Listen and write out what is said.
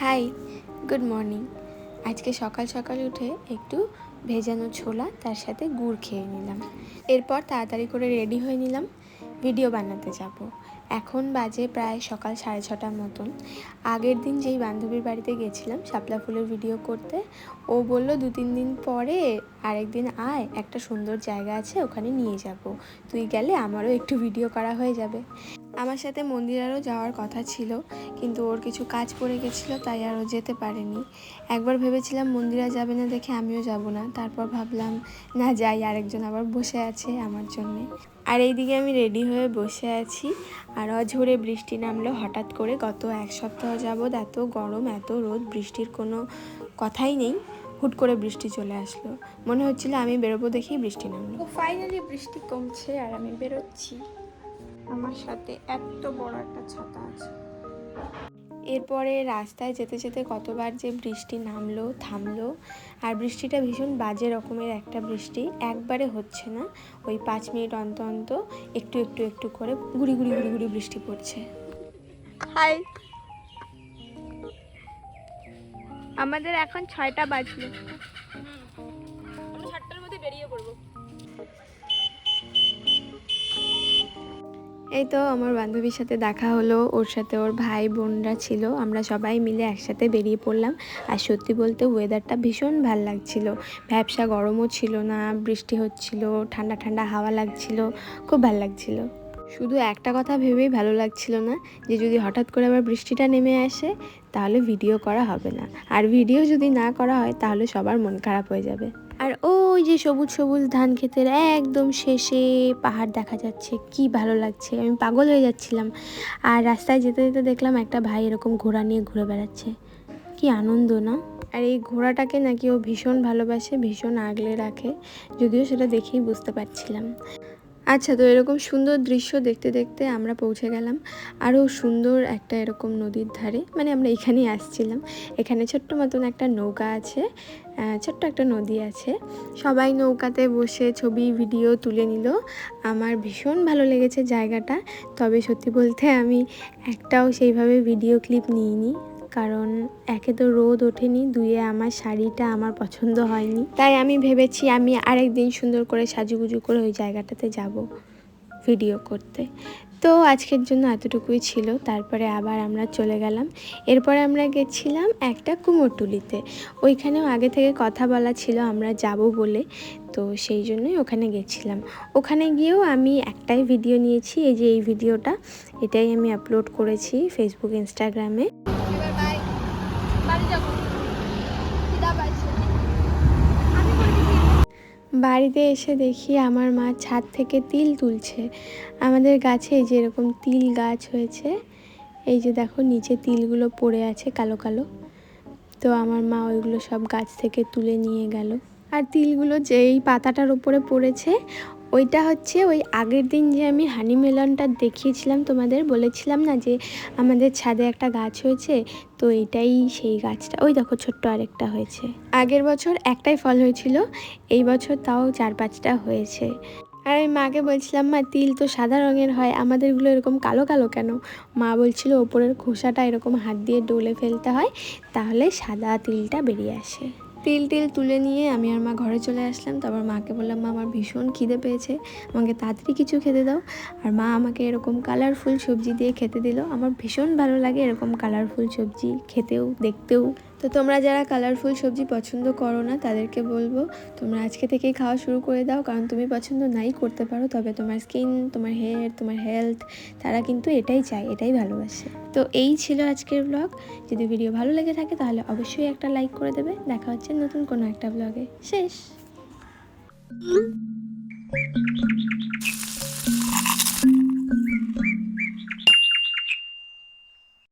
High, good morning. আজকে সকাল সকাল উঠে একটু ভেজানো ছোলা, তার সাথে গুড় খেয়ে নিলাম। এরপর তাড়াতাড়ি করে রেডি হয়ে নিলাম, ভিডিও বানাতে যাব। এখন বাজে প্রায় সকাল সাড়ে ছটার মতন। আগের দিন যেই বান্ধবীর বাড়িতে গেছিলাম শাপলা ফুলের ভিডিও করতে, ও বলল, দু তিন দিন পরে আরেকদিন আয়, একটা সুন্দর জায়গা আছে, ওখানে নিয়ে যাব। তুই গেলে আমারও একটু ভিডিও করা হয়ে যাবে। আমার সাথে মন্দিরারও যাওয়ার কথা ছিল, কিন্তু ওর কিছু কাজ পড়ে গেছিল, তাই আর ও যেতে পারেনি। একবার ভেবেছিলাম মন্দিরা যাবে না দেখে আমিও যাব না। তারপর ভাবলাম, না, যাই, আরেকজন আবার বসে আছে আমার জন্যে। আর এইদিকে আমি রেডি হয়ে বসে আছি, আর অঝোরে বৃষ্টি নামলো হঠাৎ করে। গত এক সপ্তাহ যাবৎ এত গরম, এত রোদ, বৃষ্টির কোনো কথাই নেই। হুট করে বৃষ্টি চলে আসলো। মনে হচ্ছিল আমি বেরোবো দেখেই বৃষ্টি নামলো। ফাইনালি বৃষ্টি কমছে আর আমি বেরোচ্ছি। আমার সাথে এত বড় একটা ছাতা আছে। এরপরে রাস্তায় যেতে যেতে কতবার যে বৃষ্টি নামলো থামলো আর বৃষ্টিটা ভীষণ বাজে রকমের একটা বৃষ্টি একবারে হচ্ছে না। ওই পাঁচ মিনিট অন্ত অন্ত একটু একটু একটু করে গুড়ি গুড়ি গুড়ি গুড়ি বৃষ্টি পড়ছে। হাই। আমাদের এখন ছয়টা বাজলো। মধ্যে বেরিয়ে পড়ব। এই তো আমার বান্ধবীর সাথে দেখা হলো, ওর সাথে ওর ভাই বোনরা ছিল, আমরা সবাই মিলে একসাথে বেরিয়ে পড়লাম। আর সত্যি বলতে ওয়েদারটা ভীষণ ভালো লাগছিল। ব্যবসা গরমও ছিল না, বৃষ্টি হচ্ছিল, ঠান্ডা ঠান্ডা হাওয়া লাগছিল, খুব ভালো লাগছিল। শুধু একটা কথা ভেবেই ভালো লাগছিল না, যে যদি হঠাৎ করে আবার বৃষ্টিটা নেমে আসে, তাহলে ভিডিও করা হবে না। আর ভিডিও যদি না করা হয়, তাহলে সবার মন খারাপ হয়ে যাবে। ওই যে সবুজ সবুজ ধান ক্ষেতের একদম শেষে পাহাড় দেখা যাচ্ছে, কি ভালো লাগছে। আমি পাগল হয়ে যাচ্ছিলাম আর রাস্তায় যেতে যেতে দেখলাম একটা ভাই এরকম ঘোড়া নিয়ে ঘুরে বেড়াচ্ছে। কি আনন্দ, না? আর এই ঘোড়াটাকে নাকি ও ভীষণ ভালোবাসে, ভীষণ আগলে রাখে, যদিও সেটা দেখেই বুঝতে পারছিলাম। আচ্ছা তো এরকম সুন্দর দৃশ্য দেখতে দেখতে আমরা পৌঁছে গেলাম আরও সুন্দর একটা এরকম নদীর ধারে। মানে আমরা এখানেই আসছিলাম। এখানে ছোট্ট মতন একটা নৌকা আছে ছোট্ট একটা নদী আছে। সবাই নৌকাতে বসে ছবি, ভিডিও তুলে নিল। আমার ভীষণ ভালো লেগেছে জায়গাটা। তবে সত্যি বলতে আমি একটাও সেইভাবে ভিডিও ক্লিপ নিইনি। কারণ একে তো রোদ ওঠেনি দুয়ে আমার শাড়িটা আমার পছন্দ হয়নি। তাই আমি ভেবেছি আমি আরেক দিন সুন্দর করে সাজুগুজু করে ওই জায়গাটাতে যাব ভিডিও করতে। তো আজকের জন্য এতটুকুই ছিল, তারপরে আবার আমরা চলে গেলাম। এরপরে আমরা গেছিলাম একটা কুমোরটুলিতে। ওইখানেও আগে থেকে কথা বলা ছিল, আমরা যাব বলে। তো সেই জন্যই ওখানে গেছিলাম। ওখানে গিয়েও আমি একটাই ভিডিও নিয়েছি, এই যে এই ভিডিওটা। এটাই আমি আপলোড করেছি ফেসবুক ইনস্টাগ্রামে এবার বাই বাড়ি যাব খিদা পাইছে বাড়িতে এসে দেখি আমার মা ছাদ থেকে তিল তুলছে। আমাদের গাছে এই যে এরকম তিল গাছ হয়েছে, এই যে দেখো নিচে তিলগুলো পড়ে আছে কালো কালো। তো আমার মা ওইগুলো সব গাছ থেকে তুলে নিয়ে গেল। আর তিলগুলো যেই পাতাটার উপরে পড়েছে ওইটা হচ্ছে ওই আগের দিন যে আমি হানি মেলনটা দেখিয়েছিলাম তোমাদের, বলেছিলাম না যে আমাদের ছাদে একটা গাছ হয়েছে, তো এটাই সেই গাছটা। ওই দেখো ছোট্ট আরেকটা হয়েছে। আগের বছর একটাই ফল হয়েছিল, এই বছর তাও চার পাঁচটা হয়েছে। আর আমি মাকে বলছিলাম, মা, তিল তো সাদা রঙের হয়, আমাদেরগুলো এরকম কালো কালো কেন? মা বলছিল, ওপরের খোসাটা এরকম হাত দিয়ে ডলে ফেলতে হয়, তাহলে সাদা তিলটা বেরিয়ে আসে। তিল টিল তুলে নিয়ে আমি আর মা ঘরে চলে আসলাম। তারপর মাকে বললাম, মা, আমার ভীষণ খিদে পেয়েছে। আমাকে তাড়াতাড়ি কিছু খেতে দাও। আর মা আমাকে এরকম কালারফুল সবজি দিয়ে খেতে দিল। আমার ভীষণ ভালো লাগে এরকম কালারফুল সবজি খেতেও, দেখতেও। তো তোমরা যারা কালারফুল সবজি পছন্দ করো না, তাদেরকে বলব, তোমরা আজকে থেকেই খাওয়া শুরু করে দাও, কারণ তুমি পছন্দ নাই করতে পারো, তবে তোমার স্কিন তোমার হেয়ার তোমার হেলথ তারা কিন্তু এটাই চায়, এটাই ভালোবাসে। তো এই ছিল আজকের ব্লগ যদি ভিডিও ভালো লেগে থাকে, তাহলে অবশ্যই একটা লাইক করে দেবে। দেখা হচ্ছে নতুন কোনো একটা ব্লগে শেষ!